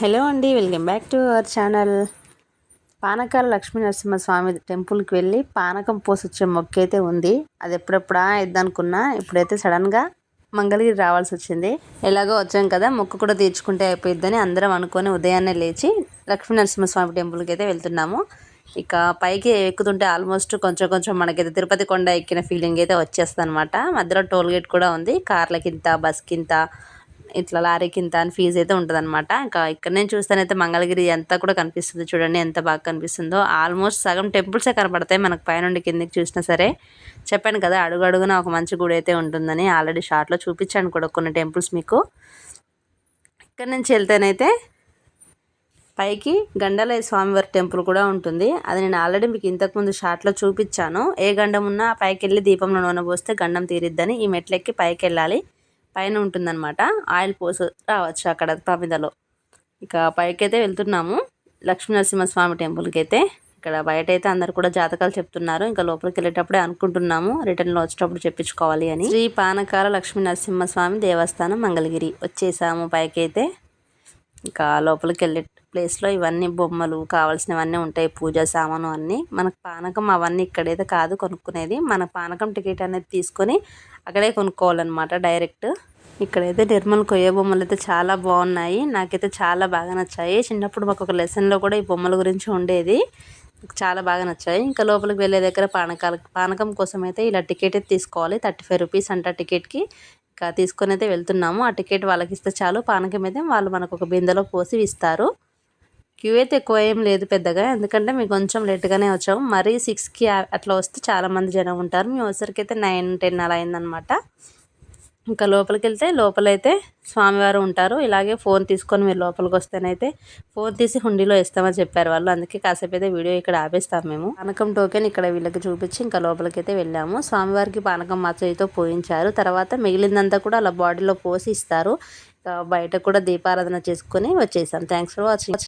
Hello అండి welcome back to our channel. Panakala Lakshmi Narasimhaswami టెంపుల్కి వెళ్ళి పానకం పోసొచ్చే మొక్క అయితే ఉంది. అది ఎప్పుడెప్పుడా ఇద్దనుకున్నా ఇప్పుడైతే సడన్గా మంగళగిరి రావాల్సి వచ్చింది. ఎలాగో వచ్చాం కదా మొక్క కూడా తీర్చుకుంటే అయిపోయిద్దని అందరం అనుకొని ఉదయాన్నే లేచి లక్ష్మీ నరసింహస్వామి టెంపుల్కి అయితే వెళ్తున్నాము. ఇక పైకి ఎక్కుతుంటే ఆల్మోస్ట్ కొంచెం కొంచెం మనకైతే తిరుపతి కొండ ఎక్కిన ఫీలింగ్ అయితే వచ్చేస్తుంది అనమాట మధ్యలో టోల్ గేట్ కూడా ఉంది. కార్లకింత బస్కింత ఇట్లా లారీకి ఇంత అని ఫీజు అయితే ఉంటుంది అనమాట ఇంకా ఇక్కడ నేను చూస్తానైతే మంగళగిరి అంతా కూడా కనిపిస్తుంది చూడండి ఎంత బాగా కనిపిస్తుందో. ఆల్మోస్ట్ సగం టెంపుల్సే కనపడతాయి మనకు పైనుండి కిందకి చూసినా సరే. చెప్పాను కదా అడుగు అడుగున ఒక మంచి గుడి అయితే ఉంటుందని ఆల్రెడీ షార్ట్లో చూపించాను కూడా కొన్ని టెంపుల్స్ మీకు. ఇక్కడ నుంచి వెళ్తేనైతే పైకి గండాలయ స్వామివారి టెంపుల్ కూడా ఉంటుంది. అది నేను ఆల్రెడీ మీకు ఇంతకుముందు షార్ట్లో చూపించాను. ఏ గండం ఉన్నా పైకి వెళ్ళి దీపంలో నూనె పోస్తే గండం తీరిద్దని ఈ మెట్లెక్కి పైకి వెళ్ళాలి పైన ఉంటుందన్నమాట. ఆయిల్ పోసి రావచ్చు అక్కడ పమిదలో ఇక పైకైతే వెళ్తున్నాము. లక్ష్మీ నరసింహస్వామి టెంపుల్కి అయితే ఇక్కడ బయట అయితే అందరు కూడా జాతకాలు చెప్తున్నారు. ఇంకా లోపలికి వెళ్ళేటప్పుడే అనుకుంటున్నాము రిటర్న్లో వచ్చేటప్పుడు చెప్పించుకోవాలి అని. శ్రీ పానకాల లక్ష్మీ నరసింహస్వామి దేవస్థానం మంగళగిరి. వచ్చేసాము పైకైతే. ఇంకా లోపలికి వెళ్ళే ప్లేస్లో ఇవన్నీ బొమ్మలు కావాల్సినవన్నీ ఉంటాయి పూజా సామాను అన్నీ. మనకు పానకం అవన్నీ ఇక్కడైతే కాదు కొనుక్కునేది. మన పానకం టికెట్ అనేది తీసుకొని అక్కడే కొనుక్కోవాలన్నమాట డైరెక్ట్. ఇక్కడైతే నిర్మల్ కొయ్య బొమ్మలు అయితే చాలా బాగున్నాయి. నాకైతే చాలా బాగా నచ్చాయి. చిన్నప్పుడు మాకు ఒక లెసన్లో కూడా ఈ బొమ్మల గురించి ఉండేది. చాలా బాగా నచ్చాయి. ఇంకా లోపలికి వెళ్ళే దగ్గర పానకాల పానకం కోసం అయితే ఇలా టికెట్ అయితే తీసుకోవాలి. థర్టీ ఫైవ్ రూపీస్ అంట టికెట్కి. తీసుకొని అయితే వెళ్తున్నాము. ఆ టికెట్ వాళ్ళకి ఇస్తే చాలు. పానకం అయితే వాళ్ళు మనకు ఒక బిందెలో పోసి ఇస్తారు. క్యూ అయితే ఎక్కువ ఏం లేదు పెద్దగా. ఎందుకంటే మేము కొంచెం లేట్గానే వచ్చాము. మరీ సిక్స్కి అట్లా వస్తే చాలామంది జనం ఉంటారు. మేము వచ్చరికి అయితే నైన్ టెన్ అలా అయిందనమాట ఇంకా లోపలికి వెళ్తే లోపలైతే స్వామివారు ఉంటారు. ఇలాగే ఫోన్ తీసుకొని మీరు లోపలికి వస్తేనైతే ఫోన్ తీసి హుండీలో ఇస్తామని చెప్పారు వాళ్ళు. అందుకే కాసేపు అయితే వీడియో ఇక్కడ ఆపేస్తాం మేము. పానకం టోకెన్ ఇక్కడ వీళ్ళకి చూపించి ఇంకా లోపలికి అయితే వెళ్ళాము. స్వామివారికి పానకం మచ్చయితో పోయించారు. తర్వాత మిగిలిందంతా కూడా అలా బాడీలో పోసి ఇస్తారు. బయట కూడా దీపారాధన చేసుకొని వచ్చేసాం. Thanks for watching